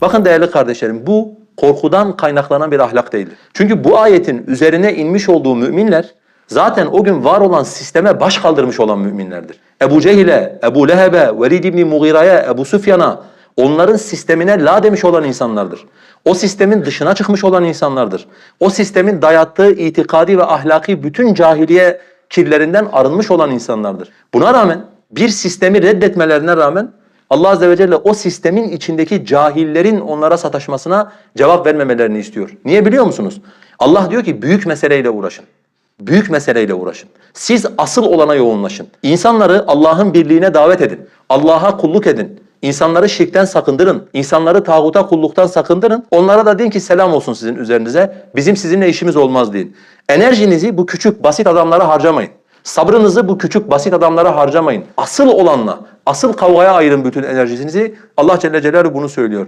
Bakın değerli kardeşlerim bu korkudan kaynaklanan bir ahlak değildir. Çünkü bu ayetin üzerine inmiş olduğu müminler zaten o gün var olan sisteme baş kaldırmış olan müminlerdir. Ebu Cehil'e, Ebu Leheb'e, Velid ibn Mughira'ya, Ebu Süfyan'a onların sistemine la demiş olan insanlardır. O sistemin dışına çıkmış olan insanlardır. O sistemin dayattığı itikadi ve ahlaki bütün cahiliye kirlerinden arınmış olan insanlardır. Buna rağmen bir sistemi reddetmelerine rağmen Allah Azze ve Celle o sistemin içindeki cahillerin onlara sataşmasına cevap vermemelerini istiyor. Niye biliyor musunuz? Allah diyor ki büyük meseleyle uğraşın. Büyük meseleyle uğraşın. Siz asıl olana yoğunlaşın. İnsanları Allah'ın birliğine davet edin. Allah'a kulluk edin. İnsanları şirkten sakındırın. İnsanları tağuta kulluktan sakındırın. Onlara da deyin ki selam olsun sizin üzerinize. Bizim sizinle işimiz olmaz deyin. Enerjinizi bu küçük basit adamlara harcamayın. Sabrınızı bu küçük basit adamlara harcamayın. Asıl olanla, asıl kavgaya ayırın bütün enerjinizi. Allah Celle Celaluhu bunu söylüyor.